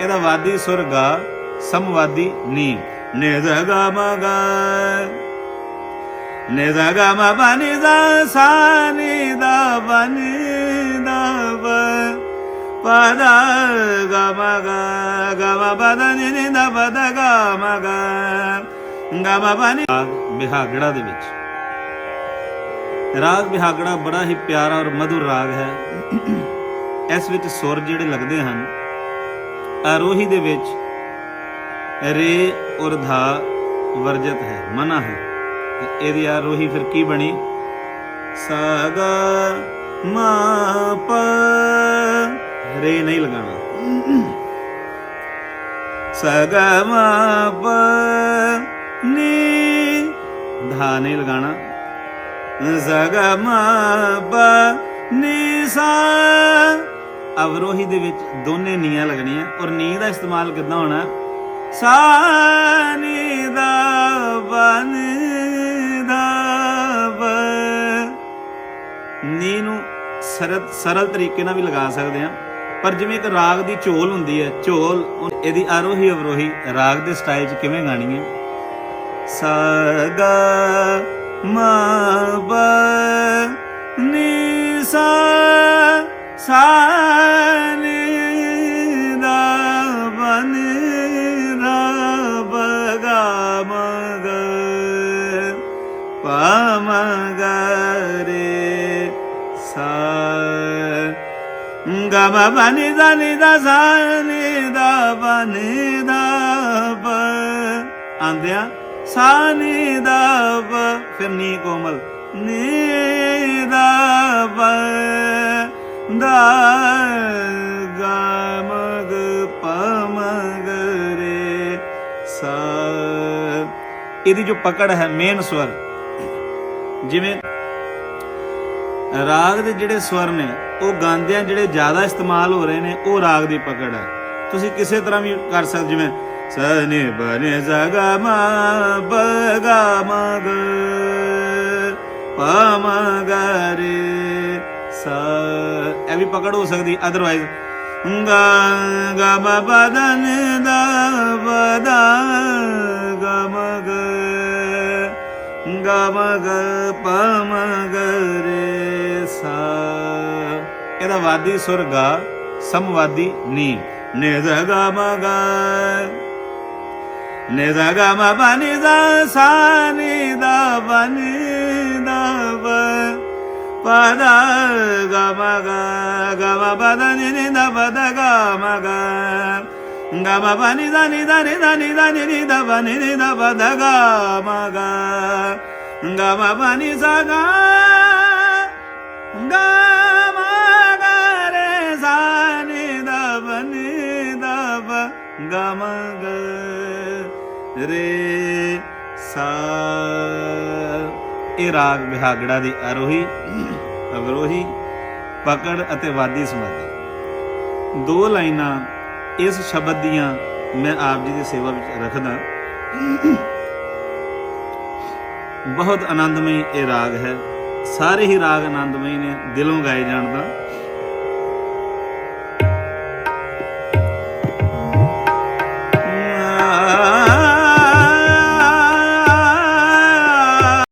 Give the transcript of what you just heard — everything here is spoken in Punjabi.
ਇਹਦਾ ਵਾਦੀ ਸੁਰ ਗਾ ਸਮਵਾਦੀ ਨੀ ਨਿਧ ਗਾ ਮ ਗਾ। ਨਿਧ ਗਾ ਮ ਪ ਨੀ ਦਾ ਸਾ ਨੀ ਦਾ ਪ ਨੀ ਦਾ ਪ ਪ ਦਾ ਗਾ। ਮ ਗਾ ਗਾ ਮ ਪ ਦਾ ਨੀ ਨੀ ਦਾ। ਪ ਦਾ ਗਾ ਮ ਗਾ ਗਾ ਮ ਪ ਨੀ ਬਿਹਾਗੜਾ ਦੇ ਵਿੱਚ। ਰਾਗ ਬਿਹਾਗੜਾ ਬੜਾ ਹੀ ਪਿਆਰਾ ਔਰ ਮਧੁਰ ਰਾਗ ਹੈ। ਇਸ ਵਿੱਚ ਸੁਰ ਜਿਹੜੇ ਲੱਗਦੇ ਹਨ ਆਰੋਹੀ ਦੇ ਵਿੱਚ ਰੇ ਔਰ ਧਾ ਵਰਜਤ ਹੈ, ਮਨਾ ਹੈ। ਇਹਦੀ ਆਰੋਹੀ ਫਿਰ ਕੀ ਬਣੀ? ਸਾ ਮਾ ਪ ਰੇ ਨਹੀਂ ਲਗਾਣਾ ਸਾ ਮਾ ਪ ਨੀ। ਧਾ ਨਹੀਂ ਲਗਾਣਾ ਸ ਗਾ ਮਾ ਪ ਨੀ ਸਾ ਅਵਰੋਹੀ ਦੇ ਵਿੱਚ ਦੋਨੇ ਨੀਆਂ ਲੱਗਣੀਆਂ। ਔਰ ਨੀ ਦਾ ਇਸਤੇਮਾਲ ਕਿੱਦਾਂ ਹੋਣਾ? ਸਾ ਨੀ ਦਾ ਬਨ ਦਾ ਬ ਨੀ ਨੂੰ ਸਰਲ ਸਰਲ ਤਰੀਕੇ ਨਾਲ ਵੀ ਲਗਾ ਸਕਦੇ ਆ ਪਰ ਜਿਵੇਂ ਇੱਕ ਰਾਗ ਦੀ ਝੋਲ ਹੁੰਦੀ ਹੈ, ਝੋਲ, ਉਹ- ਇਹਦੀ ਆਰੋਹੀ ਅਵਰੋਹੀ ਰਾਗ ਦੇ ਸਟਾਈਲ 'ਚ ਕਿਵੇਂ ਗਾਣੀ ਹੈ? ਸਾ ਗਾ ਮਾ ਬ ਨੀ ਸਾ ਸਾ ਮਗ ਗ ਰੇ ਸਾ ਗ ਮ ਨੀ ਦਾ ਨੀ ਦਾ ਸਾ ਨੀ ਦਾ ਬ ਨੀ ਦਾ ਬ ਆਂਦਿਆਂ ਸਾ ਨੀ ਦਾ ਬ ਫਿਰ ਨੀ ਕੋਮਲ ਨੀ ਦਾ ਬ ਦਾ ਗ ਗ ਪ ਮ ਰੇ ਸਾ ਇਹਦੀ ਜੋ ਪਕੜ ਹੈ ਮੇਨ ਸਵਰ। ਜਿਵੇਂ ਰਾਗ ਦੇ ਜਿਹੜੇ ਸਵਰ ਨੇ, ਉਹ ਗਾਉਂਦਿਆਂ ਜਿਹੜੇ ਜ਼ਿਆਦਾ ਇਸਤੇਮਾਲ ਹੋ ਰਹੇ ਨੇ, ਉਹ ਰਾਗ ਦੀ ਪਕੜ ਹੈ। ਤੁਸੀਂ ਕਿਸੇ ਤਰ੍ਹਾਂ ਵੀ ਕਰ ਸਕਦੇ ਜਿਵੇਂ ਸ ਨੀ ਬ ਨੀ ਜ਼ ਗ ਮ ਬ ਇਹ ਵੀ ਪਕੜ ਹੋ ਸਕਦੀ ਅਦਰਵਾਈਜ਼ ਗ ਗ ਮ ਪ ਦ ਗ ਮ ਰੇ ਸਾ ਇਹਦਾ ਵਾਦੀ ਸੁਰ ਗਾ ਸਮਵਾਦੀ ਨੀ ਨਿਧ ਗ ਮ ਗ ਨਿਧ ਦਾ ਸਾ ਨੀ ਦਾ ਪ ਦਾ ਪ ਪ ਦਾ ਗ ਮ ਗ ਗ ਮ ਦਾ ਪ ਦ ਗ ਮ ਗ ਗ ਮ ਪ ਨੀ ਦਾ ਨੀ ਦਾ ਨੀ ਦਾ ਨੀ ਦਾ, ਨੀ ਨੀ ਦਾ ਪ ਨੀ ਨੀ ਦਾ ਪ ਦ ਗ ਮ ਗ ਗ ਮ ਪ ਨੀ ਰੇ ਸਾ ਇਹ ਰਾਗ ਵਿਹਾਗੜਾ ਦੀ ਅਰੋਹੀ ਅਵਰੋਹੀ ਪਕੜ ਅਤੇ ਵਾਦੀ ਸਮਾਧੀ ਦੋ ਲਾਈਨਾਂ ਇਸ ਸ਼ਬਦ ਦੀਆਂ ਮੈਂ ਆਪ ਜੀ ਦੀ ਸੇਵਾ ਵਿੱਚ ਰੱਖਦਾ। ਬਹੁਤ ਆਨੰਦਮਈ ਇਹ ਰਾਗ ਹੈ। ਸਾਰੇ ਹੀ ਰਾਗ ਆਨੰਦਮਈ ਨੇ ਦਿਲੋਂ ਗਾਏ ਜਾਣ ਦਾ।